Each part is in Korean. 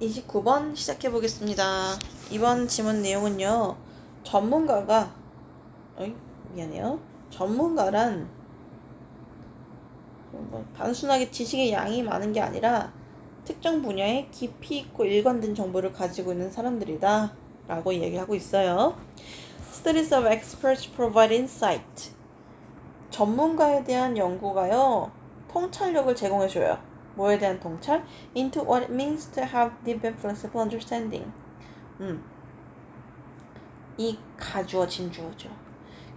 29번 시작해 보겠습니다. 이번 지문 내용은요. 전문가가 어이, 미안해요. 전문가란 뭐 단순하게 지식의 양이 많은 게 아니라 특정 분야에 깊이 있고 일관된 정보를 가지고 있는 사람들이다 라고 얘기하고 있어요. Studies of experts provide insight. 전문가에 대한 연구가요. 통찰력을 제공해 줘요. 뭐에 대한 통찰? Into what it means to have deep and flexible understanding. 음. 이 가주어 진 주어죠.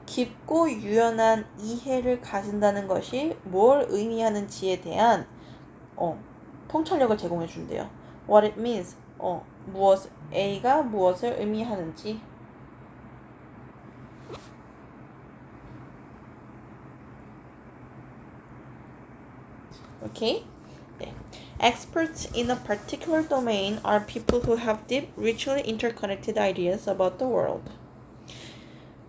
깊고 유연한 이해를 가진다는 것이 뭘 의미하는지에 대한 어, 통찰력을 제공해 준대요. What it means. 어, 무엇 A가 무엇을 의미하는지 Okay? 네. Experts in a particular domain are people who have deep, richly interconnected ideas about the world.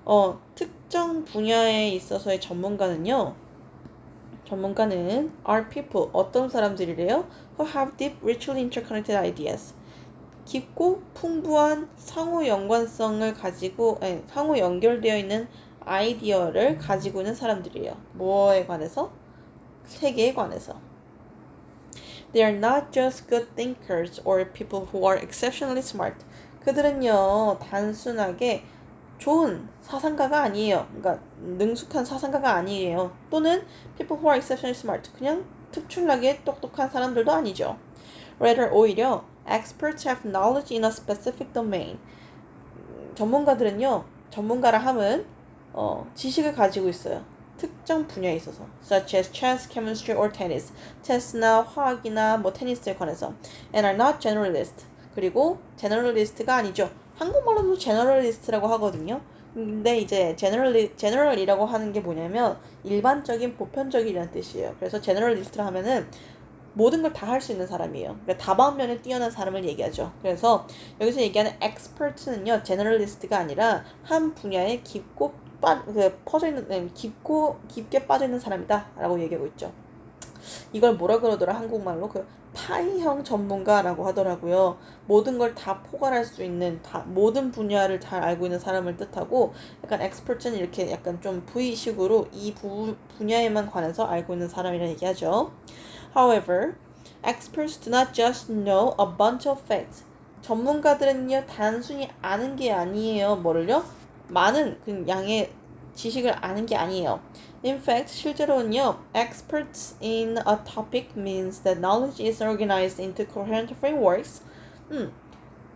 어, 특정 분야에 있어서의 전문가는요. 전문가는 are people 어떤 사람들이래요? who have deep, richly interconnected ideas. 깊고 풍부한 상호 연관성을 가지고 아니, 상호 연결되어 있는 아이디어를 가지고 있는 사람들이에요. 뭐에 관해서? 세계에 관해서. They are not just good thinkers or people who are exceptionally smart. 그들은요, 단순하게 좋은 사상가가 아니에요. 그러니까 능숙한 사상가가 아니에요. 또는 people who are exceptionally smart. 그냥 특출나게 똑똑한 사람들도 아니죠. Rather, 오히려 experts have knowledge in a specific domain. 전문가들은요, 전문가라 함은 어, 지식을 가지고 있어요. 특정 분야에 있어서 such as chess, chemistry or tennis. 체스나 화학이나 뭐 테니스에 관해서. And are not generalist. 그리고 generalist가 아니죠. 한국말로도 generalist라고 하거든요. 근데 이제 general, general이라고 하는 게 뭐냐면 일반적인 보편적이라는 뜻이에요. 그래서 generalist라 하면은 모든 걸 다 할 수 있는 사람이에요. 그러니까 다방면에 뛰어난 사람을 얘기하죠. 그래서 여기서 얘기하는 expert는요, generalist가 아니라 한 분야에 깊고 빠, 그 퍼져 있는, 네, 깊고 깊게 빠져 있는 사람이다라고 얘기하고 있죠. 이걸 뭐라 그러더라 한국말로 그 파이형 전문가라고 하더라고요. 모든 걸 다 포괄할 수 있는 다 모든 분야를 잘 알고 있는 사람을 뜻하고 약간 엑스퍼트는 이렇게 약간 좀 V식으로 이 부, 분야에만 관해서 알고 있는 사람이라는 얘기하죠. However, experts do not just know a bunch of facts. 전문가들은요 단순히 아는 게 아니에요. 뭐를요? 많은 그 양의 지식을 아는 게 아니에요. In fact, 실제로는요, experts in a topic means that knowledge is organized into coherent frameworks. 음,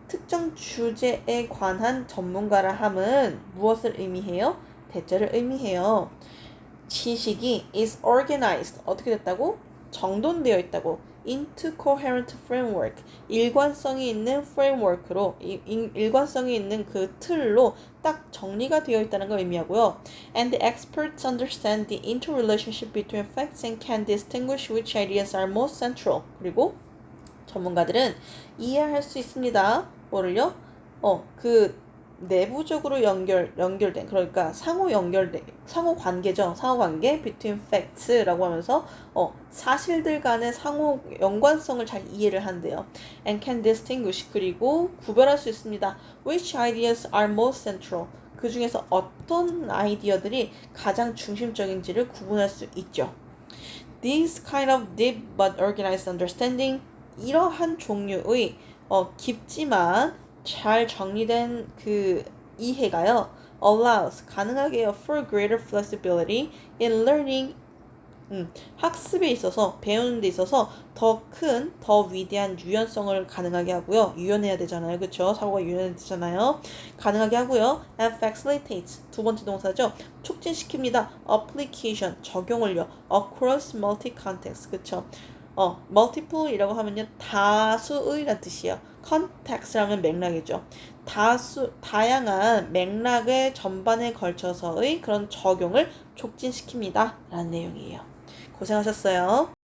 특정 주제에 관한 전문가라 함은 무엇을 의미해요? 대절을 의미해요. 지식이 is organized 어떻게 됐다고? 정돈되어 있다고 into coherent framework 일관성이 있는 이, 일관성이 있는 그 틀로 딱 정리가 되어 있다는 걸 의미하고요. And the experts understand the interrelationship between facts and can distinguish which ideas are most central. 그리고 전문가들은 이해할 수 있습니다. 뭐를요? 어, 그 내부적으로 연결 연결된 그러니까 상호 연결된 상호 관계죠. 상호 관계 between facts라고 하면서 어 사실들 간의 상호 연관성을 잘 이해를 한대요. And can distinguish 그리고 구별할 수 있습니다. Which ideas are most central? 그 중에서 어떤 아이디어들이 가장 중심적인지를 구분할 수 있죠. This kind of deep but organized understanding 이러한 종류의 어 깊지만 잘 정리된 그 이해가요. allows 가능하게 해요. for greater flexibility in learning 음, 학습에 있어서 배우는 데 있어서 더 큰, 더 위대한 유연성을 가능하게 하고요. 유연해야 되잖아요. 그쵸? 사고가 유연해야 되잖아요. 가능하게 하고요. and facilitates 두 번째 동사죠. 촉진시킵니다. application 적용을요. across multi context 그쵸? 어, multiple이라고 하면요. 다수의란 뜻이에요. context라면 맥락이죠. 다수, 다양한 맥락의 전반에 걸쳐서의 그런 적용을 촉진시킵니다. 라는 내용이에요. 고생하셨어요.